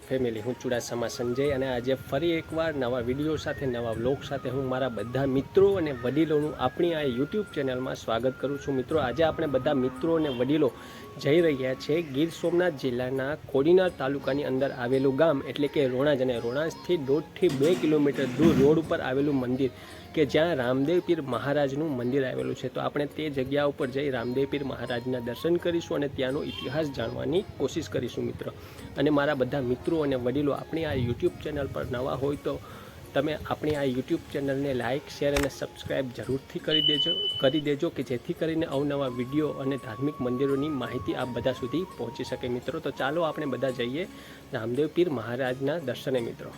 YouTube family હું ચુડાસમા સંજય અને આજે ફરી એકવાર નવા વીડિયો સાથે, નવા વ્લોગ સાથે હું મારા બધા મિત્રો અને વડીલોનું આપણી આ યુટ્યુબ ચેનલમાં સ્વાગત કરું છું. મિત્રો, આજે આપણે બધા મિત્રો અને વડીલો જઈ રહ્યા છે. ગીર સોમનાથ જિલ્લાના કોડીનાર તાલુકાની અંદર આવેલું ગામ એટલે કે રોણાજ અને રોણાજથી દોઢથી બે કિલોમીટર દૂર રોડ ઉપર આવેલું મંદિર કે જ્યાં રામદેવ પીર મહારાજનું મંદિર આવેલું છે. તો આપણે તે જગ્યા ઉપર જઈ રામદેવ પીર મહારાજના દર્શન કરીશું અને ત્યાંનો ઇતિહાસ જાણવાની કોશિશ કરીશું મિત્ર. અને મારા બધા મિત્રો અને વડીલો, આપણી આ યુટ્યુબ ચેનલ પર નવા હોય તો તમે આપણી આ યુટ્યુબ ચેનલને લાઇક શેર અને સબસ્ક્રાઈબ જરૂરથી કરી દેજો કરી દેજો કે જેથી કરીને અવનવા વીડિયો અને ધાર્મિક મંદિરોની માહિતી આપ બધા સુધી પહોંચી શકે. મિત્રો, તો ચાલો આપણે બધા જઈએ રામદેવ પીર મહારાજના દર્શને મિત્રો.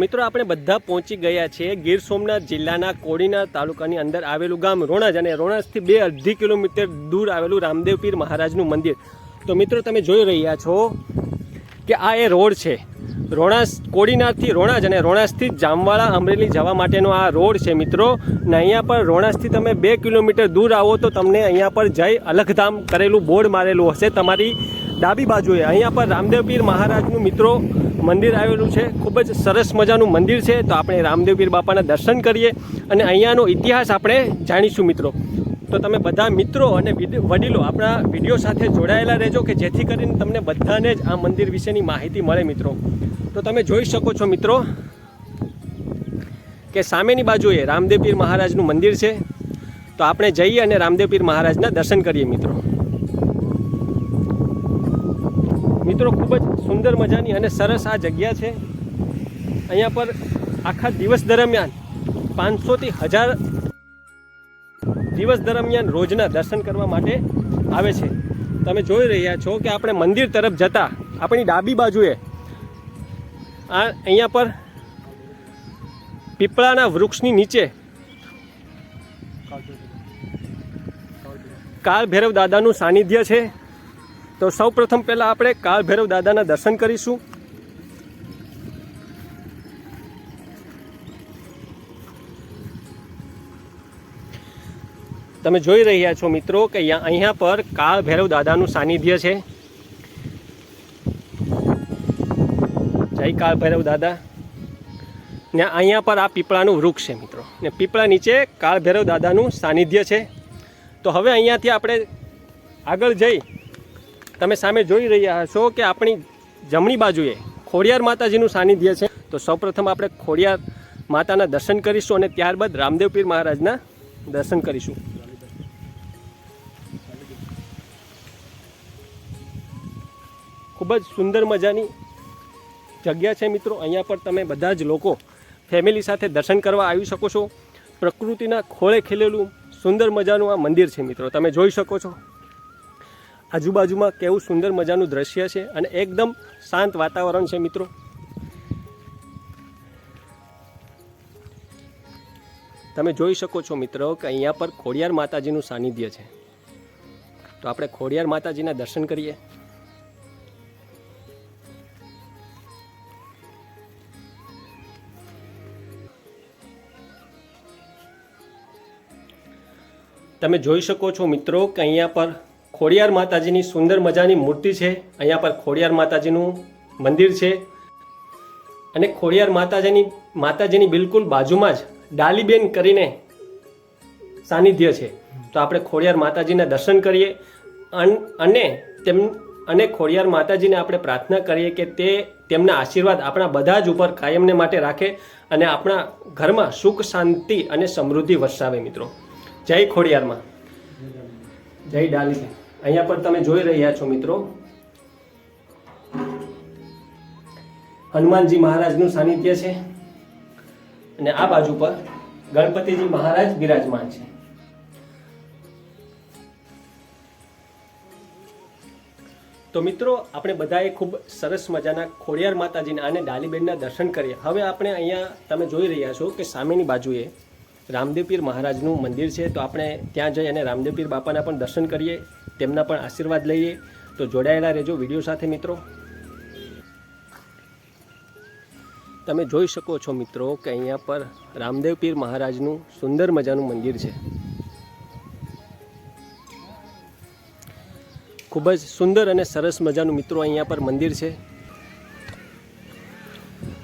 મિત્રો, આપણે બધા પહોંચી ગયા છીએ ગીર સોમનાથ જિલ્લાના કોડીના તાલુકાની અંદર આવેલું ગામ રોણજ અને રોણજથી બે અઢી કિલોમીટર દૂર આવેલું રામદેવપીર મહારાજનું મંદિર. તો મિત્રો, તમે જોઈ રહ્યા છો કે આ એ રોડ છે. રોણાસ, કોડીનારથી રોણાજ અને રોણાસથી જામવાળા અમરેલી જવા માટેનો આ રોડ છે મિત્રો. ને અહીંયા પર રોણાસથી તમે બે કિલોમીટર દૂર આવો તો તમને અહીંયા પર જય અલખધામ કરેલું બોર્ડ મારેલું હશે તમારી ડાબી બાજુએ. અહીંયા પર રામદેવપીર મહારાજનું મિત્રો મંદિર આવેલું છે. ખૂબ જ સરસ મજાનું મંદિર છે. તો આપણે રામદેવ પીર બાપાના દર્શન કરીએ અને અહીંયાનો ઇતિહાસ આપણે જાણીશું મિત્રો. તો તમે બધા મિત્રો અને વડીલો આપણા વીડિયો સાથે જોડાયેલા રહેજો કે જેથી કરીને તમને બધાને જ આ મંદિર વિશેની માહિતી મળે મિત્રો. તો તમે જોઈ શકો છો મિત્રો કે સામેની બાજુએ રામદેવ પીર મહારાજનું મંદિર છે. તો આપણે જઈએ અને રામદેવ પીર મહારાજના દર્શન કરીએ મિત્રો. મિત્રો, ખૂબ જ સુંદર મજાની અને સરસ આ જગ્યા છે. અહીંયા પર આખા દિવસ દરમિયાન પાંચસોથી હજાર દિવસ દરમિયાન રોજના દર્શન કરવા માટે આવે છે. તમે જોઈ રહ્યા છો કે આપણે મંદિર તરફ જતા આપણી ડાબી બાજુએ આ અહીંયા પર પીપળાના વૃક્ષની નીચે કાળ ભૈરવ દાદાનું સાનિધ્ય છે. તો સૌ પ્રથમ પહેલાં આપણે કાળ ભૈરવ દાદાના દર્શન કરીશું. તમે જોઈ રહ્યા છો મિત્રો કે અહીંયા પર કાળ ભૈરવ દાદાનું સાનિધ્ય છે. જય કાળ ભૈરવ દાદા. ને અહીંયા પર આ પીપળાનું વૃક્ષ છે મિત્રો. ને પીપળા નીચે કાળ ભૈરવ દાદાનું સાનિધ્ય છે. તો હવે અહીંયાથી આપણે આગળ જઈ તમે સામે જોઈ રહ્યા હશો કે આપણી જમણી બાજુએ ખોડિયાર માતાજીનું સાનિધ્ય છે. તો સૌપ્રથમ આપણે ખોડિયાર માતાના દર્શન કરીશું અને ત્યારબાદ રામદેવ પીર મહારાજના દર્શન કરીશું. ખૂબ જ સુંદર મજાની જગ્યા છે મિત્રો. અહીંયા પર તમે બધા જ લોકો ફેમિલી સાથે દર્શન કરવા આવી શકો છો. પ્રકૃતિના ખોળે ખીલેલું સુંદર મજાનું આ મંદિર છે મિત્રો. તમે જોઈ શકો છો. આજુબાજુમાં કેવું સુંદર મજાનું દ્રશ્ય છે અને એકદમ શાંત વાતાવરણ છે મિત્રો. તમે જોઈ શકો છો મિત્રો કે અહીંયા પર ખોડિયાર માતાજીનું સાનિધ્ય છે. તો આપણે ખોડિયાર માતાજીના દર્શન કરીએ. તમે જોઈ શકો છો મિત્રો કે અહીંયા પર ખોડિયાર માતાજીની સુંદર મજાની મૂર્તિ છે. અહીંયા પર ખોડિયાર માતાજીનું મંદિર છે. અને ખોડિયાર માતાજીની માતાજીની બિલકુલ બાજુમાં જ ડાલીબેન કરીને સાનિધ્ય છે. તો આપણે ખોડિયાર માતાજીના દર્શન કરીએ. અન- તેમ, અને ખોડિયાર માતાજીને આપણે પ્રાર્થના કરીએ કે તે તેમના આશીર્વાદ આપણા બધા જ ઉપર કાયમને માટે રાખે અને આપણા ઘરમાં સુખ, શાંતિ અને સમૃદ્ધિ વરસાવે મિત્રો. જય ખોડિયારમાં. જય ડાલી અહીંયા પર તમે જોઈ રહ્યા છો મિત્રો. હનુમાનજી મહારાજનું સાનિધ્ય છે અને આ બાજુ પર ગણપતિજી મહારાજ બિરાજમાન છે. તો મિત્રો, આપણે બધાએ ખૂબ સરસ મજાના ખોડિયાર માતાજીના અને ડાલીબેનના દર્શન કર્યા હવે આપણે અહીંયા તમે જોઈ રહ્યા છો કે સામેની બાજુએ રામદેવપીર મહારાજનું મંદિર છે. તો આપણે ત્યાં જઈ અને રામદેવપીર બાપાના પણ દર્શન કરીએ. તેમના પણ આશીર્વાદ લઈએ. તો જોડાયેલા રહેજો વીડિયો સાથે મિત્રો. તમે જોઈ શકો છો મિત્રો કે અહીંયા પર રામદેવ પીર મહારાજનું સુંદર મજાનું મંદિર છે. ખૂબ જ સુંદર અને સરસ મજાનું મિત્રો અહીંયા પર મંદિર છે.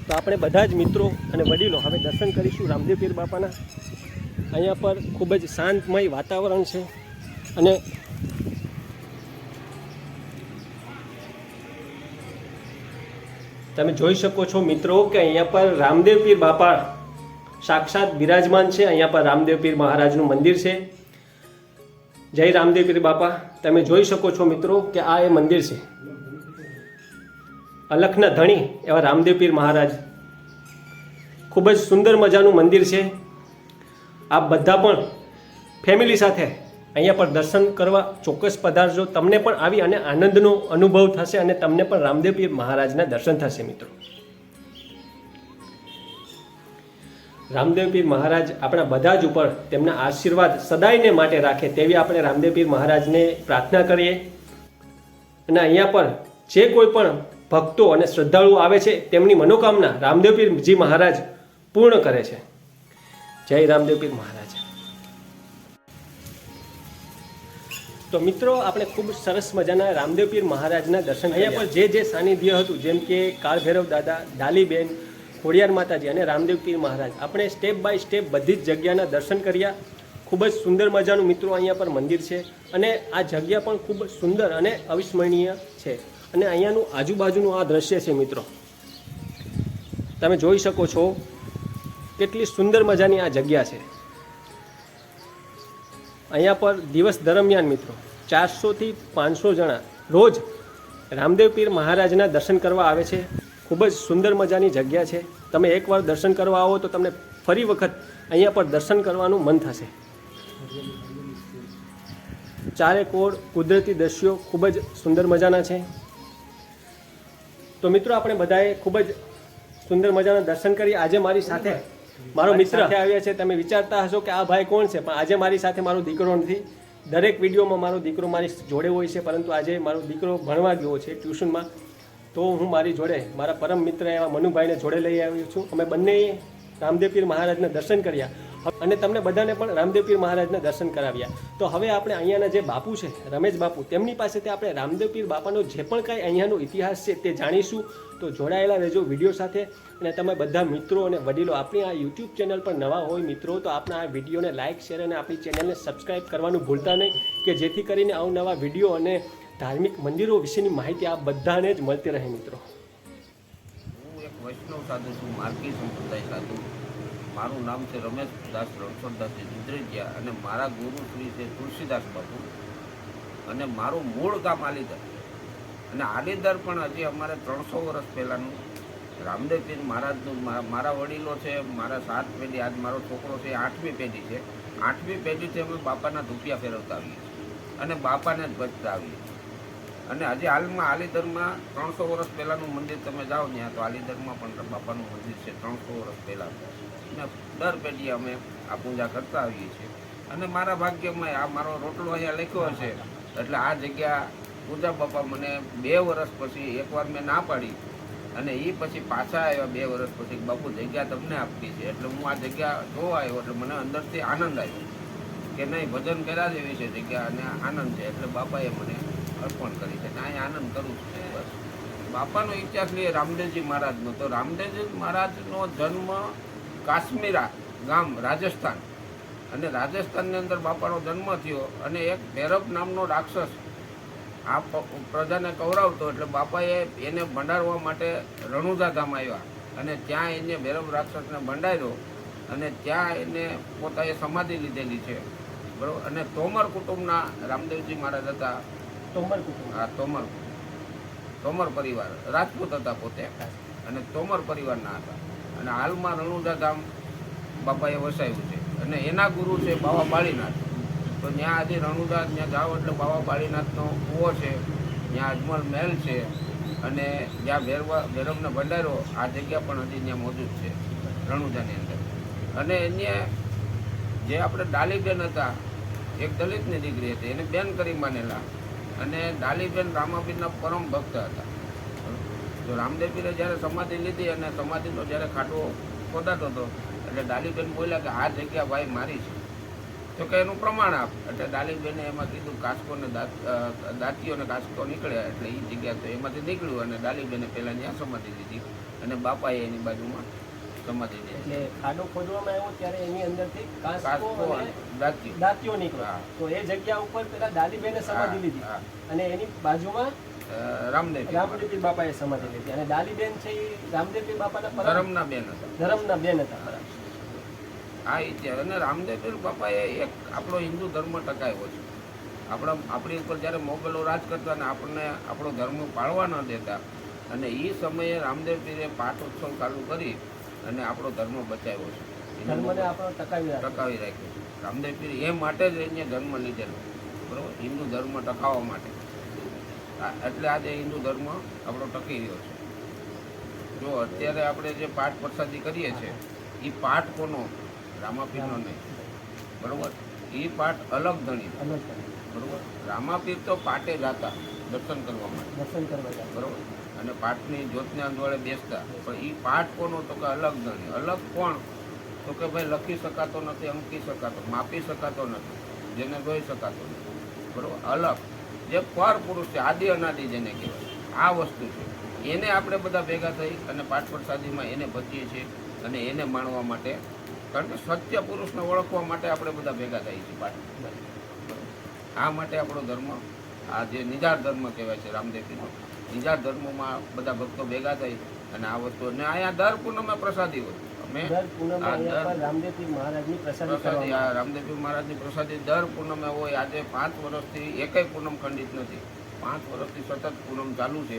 તો આપણે બધા જ મિત્રો અને વડીલો હવે દર્શન કરીશું રામદેવ પીર બાપાના. અહીંયા પર ખૂબ જ શાંતમય વાતાવરણ છે અને તમે જોઈ શકો છો મિત્રો કે અહીંયા પર રામદેવપીર બાપા સાક્ષાત બિરાજમાન છે. અહીંયા પર રામદેવપીર મહારાજનું મંદિર છે. જય રામદેવ પીર બાપા. તમે જોઈ શકો છો મિત્રો કે આ એ મંદિર છે. અલખના ધણી એવા રામદેવ પીર મહારાજ. ખૂબ જ સુંદર મજાનું મંદિર છે. આપ બધા પણ ફેમિલી સાથે અહીંયા પર દર્શન કરવા ચોક્કસ પધારજો તમને પણ આવી અને આનંદનો અનુભવ થશે અને તમને પણ રામદેવપીર મહારાજના દર્શન થશે મિત્રો. રામદેવપીર મહારાજ આપણા બધા જ ઉપર તેમના આશીર્વાદ સદાયને માટે રાખે તેવી આપણે રામદેવપીર મહારાજને પ્રાર્થના કરીએ. અને અહીંયા પર જે કોઈ પણ ભક્તો અને શ્રદ્ધાળુઓ આવે છે તેમની મનોકામના રામદેવપીરજી મહારાજ પૂર્ણ કરે છે. જય રામદેવપીર મહારાજ. તો મિત્રો, આપણે ખૂબ સરસ મજાના રામદેવપીર મહારાજના દર્શન અહીંયા પર જે જે સાનિધ્ય હતું, જેમ કે કાળભૈરવ દાદા, ડાલીબેન, ખોડિયાર માતાજી અને રામદેવપીર મહારાજ, આપણે સ્ટેપ બાય સ્ટેપ બધી જ જગ્યાના દર્શન કર્યા. ખૂબ જ સુંદર મજાનું મિત્રો અહીંયા પર મંદિર છે અને આ જગ્યા પણ ખૂબ સુંદર અને અવિસ્મરણીય છે. અને અહીંયાનું આજુબાજુનું આ દ્રશ્ય છે મિત્રો. તમે જોઈ શકો છો કેટલી સુંદર મજાની આ જગ્યા છે. અહીંયા પર દિવસ દરમિયાન મિત્રો, ચારસોથી પાંચસો જણા રોજ રામદેવ પીર મહારાજના દર્શન કરવા આવે છે. ખૂબ જ સુંદર મજાની જગ્યા છે. તમે એકવાર દર્શન કરવા આવો તો તમને ફરી વખત અહીંયા પર દર્શન કરવાનું મન થશે. ચારે કોર કુદરતી દ્રશ્યો ખૂબ જ સુંદર મજાના છે. તો મિત્રો, આપણે બધાએ ખૂબ જ સુંદર મજાના દર્શન કરી. આજે મારી સાથે મારો મિત્ર. આવ્યા છે તમે વિચારતા હશો કે આ ભાઈ કોણ છે? પણ આજે મારી સાથે મારો દીકરો નથી. દરેક વિડીયોમાં મારો દીકરો મારી જોડે હોય છે પરંતુ આજે મારો દીકરો ભણવા ગયો છે ટ્યુશનમાં. તો હું મારી જોડે મારા પરમ મિત્ર એવા મનુભાઈને જોડે લઈ આવ્યો છું. અમે બંને રામદેવપીર મહારાજના દર્શન કર્યા. અને તમને બધાને પણ રામદેવપીર મહારાજના દર્શન કરાવ્યા. તો હવે આપણે અહીંયાના જે બાપુ છે, રમેશ બાપુ, તેમની પાસેથી આપણે રામદેવપીર બાપાનો જે પણ કાંઈ અહીંયાનો ઇતિહાસ છે તે જાણીશું. તો જોડાયેલા રહેજો વીડિયો સાથે. અને તમે બધા મિત્રો અને વડીલો, આપણી આ યુટ્યુબ ચેનલ પર નવા હોય મિત્રો, તો આપણા આ વિડીયોને લાઇક શેર અને આપણી ચેનલને સબસ્ક્રાઈબ કરવાનું ભૂલતા નહીં, કે જેથી કરીને અવનવા વીડિયો અને ધાર્મિક મંદિરો વિશેની માહિતી આ બધાને જ મળતી રહે મિત્રો. હું એક વૈષ્ણવ સાધુ છું માર્ગી સંપ્રદાય સાધુ. મારું નામ છે રમેશદાસ રણછોડદાસજી દુધરેજિયા અને મારા ગુરુ શ્રી છે તુલસીદાસ બાપુ. અને મારું મૂળ ગામ આલીદર. અને આલીદર પણ હજી અમારે ત્રણસો વર્ષ પહેલાંનું. રામદેવપીર મહારાજનું મારા વડીલો છે, મારા સાત પેઢી, આજ મારો છોકરો છે આઠમી પેઢી છે. આઠમી પેઢીથી અમે બાપાના ધૂપિયા ફેરવતા આવીએ અને બાપાને જ ભજતા આવીએ અને આજે હાલમાં આલીધરમાં ત્રણસો વર્ષ પહેલાંનું મંદિર તમે જાઓ ત્યાં તો આલીધરમાં પણ બાપાનું મંદિર છે, ત્રણસો વર્ષ પહેલાં. અને દર પેઢી અમે આ પૂજા કરતા આવીએ છીએ. અને મારા ભાગ્યમાં આ મારો રોટલો અહીંયા લખ્યો છે, એટલે આ જગ્યા પૂજા બાપા મને બે વર્ષ પછી એકવાર મેં ના પાડી. અને એ પછી પાછા આવ્યા બે વર્ષ પછી બાપુ જગ્યા તમને આપી છે, એટલે હું આ જગ્યા જોવા આવ્યો, એટલે મને અંદરથી આનંદ આવ્યો કે નહીં, ભજન કર્યા જેવી છે જગ્યા અને આનંદ છે, એટલે બાપાએ મને અર્પણ કરી છે. અને આનંદ કરું છું બસ. બાપાનો ઇતિહાસ લઈએ રામદેવજી મહારાજનો. તો રામદેવજી મહારાજનો જન્મ કાશ્મીરા ગામ રાજસ્થાન. અને રાજસ્થાનની અંદર બાપાનો જન્મ થયો અને એક ભૈરવ નામનો રાક્ષસ આ પ્રજાને કવરાવતો એટલે બાપાએ એને ભંડારવા માટે રણુજા ધામ આવ્યા અને ત્યાં એને ભૈરવ રાક્ષસને ભંડાર્યો અને ત્યાં એને પોતાએ સમાધિ લીધેલી છે. બરાબર? અને તોમર કુટુંબના રામદેવજી મહારાજ હતા. તોમર આ તોમર તોમર પરિવાર. રાજપૂત હતા પોતે. અને તોમર પરિવારના હતા. અને હાલમાં રણુજા ગામ બાપાએ વસાવ્યું છે. અને એના ગુરુ છે બાવા બાળીનાથ. તો ત્યાં આજે રણુજા, ત્યાં જાઓ એટલે બાવા બાળીનાથનો કૂવો છે. ત્યાં અજમલ મહેલ છે. અને જ્યાં ભેરવા, ભૈરવનો ભંડારો આ જગ્યા પણ હજી ત્યાં મોજૂદ છે, રણુજાની અંદર. અને એને જે આપણે ડાલીબેન હતા, એક દલિતની દીકરી હતી. એને બેન કરી માનેલા. અને ડાલીબેન રામાબીનના પરમ ભક્ત હતા. જો રામદેવ પીરે જ્યારે સમાધિ લીધી અને સમાધિનો જ્યારે ખાટો ખોદાતો હતો, એટલે ડાલીબેન બોલ્યા કે આ જગ્યા ભાઈ મારી છે. તો કે એનું પ્રમાણ આપ. એટલે ડાલીબેને એમાં કીધું, કાસ્કો ને દાંતીઓ ને કાસ્કો નીકળ્યા. એટલે એ જગ્યા તો એમાંથી નીકળ્યું અને ડાલીબેને પહેલાં ત્યાં સમાધિ લીધી અને બાપાએ એની બાજુમાં લીધી એટલે ખાડો ખોદવામાં આવ્યો ત્યારે એની અંદરથી કાસ્કો અને દાંતીઓ. નીકળ્યા. તો એ જગ્યા ઉપર પેલા દાદીબેને સમાધિ લીધી. અને એની બાજુમાં રામદેવ પીર. બાપાએ સમાધિ લીધી. અને દાદીબેન છે એ રામદેવપીર બાપાના ધરમના બેન હતા. ધર્મના બેન હતા બરાબર આ ઇતિહાસ અને રામદેવ બાપાએ એક આપણો હિન્દુ ધર્મ ટકાવ્યો છે. આપણા આપણી ઉપર જ્યારે મોગલો રાજ કરતા અને આપણને આપણો ધર્મ પાળવા ન દેતા. અને એ સમયે રામદેવ પીરે પાઠ ઉત્સવ ચાલુ કરી અને આપણો ધર્મ બચાવ્યો છે. ટકાવી રાખ્યો છે રામદેવ પીર એ માટે જ એને ધર્મ લીધેલો. બરોબર? હિન્દુ ધર્મ ટકાવવા માટે. એટલે આજે હિન્દુ ધર્મ આપણો ટકી રહ્યો છે. જો અત્યારે આપણે જે પાઠ પ્રસાદી કરીએ છીએ એ પાઠ કોનો? રામાપીરનો નહીં. બરોબર? એ પાઠ અલગ ધણી. બરોબર? રામાપીર તો પાટે જાતા દર્શન કરવા માટે. દર્શન કરવા બરોબર? અને પાઠની જ્યોતને અંદોળે બેસતા. પણ એ પાઠ કોનો તો કે અલગ ગણી. અલગ કોણ? તો કે ભાઈ લખી શકાતો નથી અંકી શકાતો, માપી શકાતો નથી, જેને જોઈ શકાતો નથી. બરોબર? અલગ. જે પર પુરુષ છે, આદિ અનાદિ જેને કહેવાય. આ વસ્તુ છે. એને આપણે બધા ભેગા થઈ અને પાઠ પ્રસાદીમાં એને ભજીએ છીએ અને એને માણવા માટે, કારણ કે સત્ય પુરુષને ઓળખવા માટે આપણે બધા ભેગા થઈએ છીએ પાઠ આ માટે આપણો ધર્મ, આ જે નિજાર ધર્મ કહેવાય છે રામદેવજીનો નિજાર ધર્મોમાં બધા ભક્તો ભેગા થઈ અને આ વસ્તુ અને અહીંયા દર પૂનમે પ્રસાદી હોય. અમે રામદેવપીર મહારાજની પ્રસાદી પ્રસાદી આ રામદેવજી મહારાજની પ્રસાદી દર પૂનમે હોય. આજે પાંચ વર્ષથી એકેય પૂનમ ખંડિત નથી. પાંચ વર્ષથી સતત પૂનમ ચાલુ છે.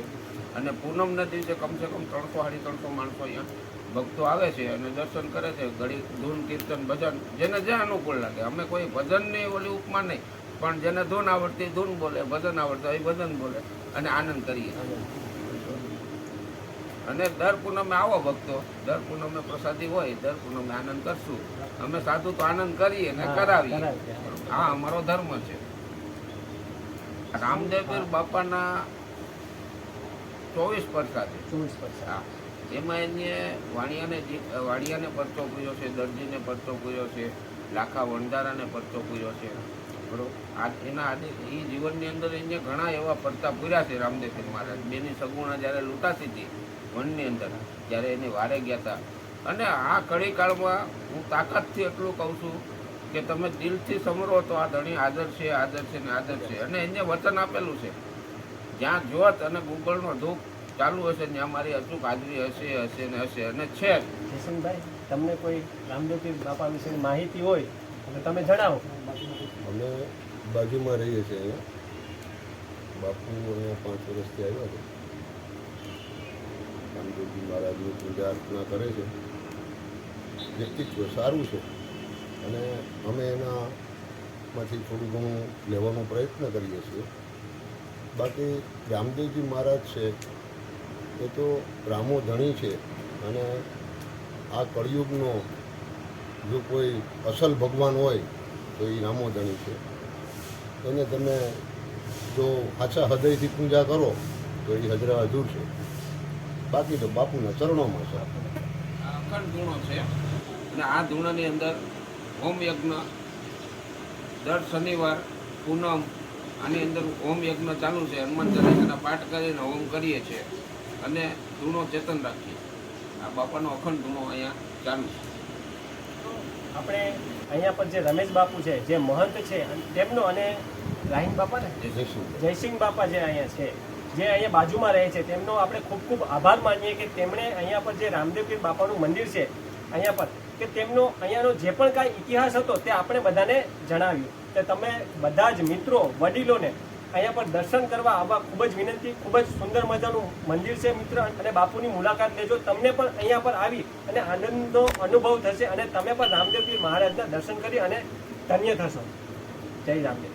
અને પૂનમના દિવસે કમસે કમ ત્રણસો સાડી ત્રણસો માણસો અહીંયા ભક્તો આવે છે અને દર્શન કરે છે. ઘડી ધૂન કીર્તન ભજન જેને જે અનુકૂળ લાગે. અમે કોઈ ભજનની ઓલી ઉપમા નહીં પણ જેને ધૂન આવડતી ધૂન બોલે ભજન આવડતું એ ભજન બોલે. અને આનંદ કરીએ. અને દર પૂનમે આવો ભક્તો. દર પૂનમે પ્રસાદી હોય દર પૂનમે આનંદ કરશું. અમે સાધુ તો આનંદ કરીએ ને કરાવીએ. હા અમારો ધર્મ છે. રામદેવ બાપાના ચોવીસ પ્રસાદ ચોવીસ. એમાં એને વાણિયાને વાણિયાને પરચો પૂર્યો છે દરજીને પરચો પૂર્યો છે લાખા વણદારાને પરચો પૂર્યો છે. બરોબર? આ એના આદિ એ જીવનની અંદર એને ઘણા એવા પડતા પૂર્યા છે રામદેવજી મહારાજ. બેની સગુણા જ્યારે લૂંટાતી હતી વનની અંદર, ત્યારે એને વારે ગયા હતા અને આ કડી કાળમાં હું તાકાતથી એટલું કહું છું કે તમે દિલથી સમરો તો આ ધણી આદર છે આદર છે ને આદર છે. અને એને વચન આપેલું છે. જ્યાં જોત અને ગૂગલનો ધૂપ ચાલુ હશે, ત્યાં મારી અચૂક હાજરી હશે હશે ને હશે. અને છે જ. તમને કોઈ રામદેવજી બાપા વિશેની માહિતી હોય તો તમે જણાવો. અમે બાજુમાં રહીએ છીએ અહીંયા. બાપુ અહીંયા પાંચ વર્ષથી આવ્યા છે. રામદેવજી મહારાજની પૂજા અર્ચના કરે છે. વ્યક્તિત્વ સારું છે. અને અમે એનામાંથી થોડું ઘણું લેવાનો પ્રયત્ન કરીએ છીએ. બાકી રામદેવજી મહારાજ છે, એ તો રામો ધણી છે. અને આ કળિયુગનો જો કોઈ અસલ ભગવાન હોય, તો એ રામો ધણી છે. એને તમે જો સાચા હૃદયથી પૂજા કરો, તો એ હજરા હજુર છે. બાકી તો બાપુના ચરણોમાં છે અખંડ ધૂણો છે. અને આ ધૂણાની અંદર હોમ યજ્ઞ દર શનિવાર પૂનમ આની અંદર હોમ યજ્ઞ ચાલુ છે. હનુમાન ચાલીસાના પાઠ કરીને હોમ કરીએ છીએ. અને ધૂણો ચેતન રાખીએ. આ બાપાનો અખંડ ધૂણો અહીંયા ચાલુ છે. આપણે અહીંયા પર જે રમેશ બાપુ છે જે મહંત છે તેમનો અને રાહીમ બાપા ને. જયસિંહ બાપા જે અહીંયા છે જે અહીંયા બાજુમાં રહે છે તેમનો આપણે ખૂબ ખૂબ આભાર માનીએ કે તેમણે અહીંયા પર જે રામદેવપીર બાપાનું મંદિર છે અહીંયા પર કે તેમનો અહીંયાનો જે પણ કાંઈ ઇતિહાસ હતો તે આપણે બધાને જણાવ્યું કે તમે બધા જ મિત્રો વડીલોને અહીંયા પર દર્શન કરવા આવવા ખૂબ જ વિનંતી, ખૂબ જ સુંદર મજાનું મંદિર છે મિત્ર. અને બાપુની મુલાકાત લેજો. તમને પણ અહીંયા પર આવી અને આનંદનો અનુભવ થશે અને તમે પણ રામદેવજી મહારાજના દર્શન કરી અને ધન્ય થશો. જય રામદેવ.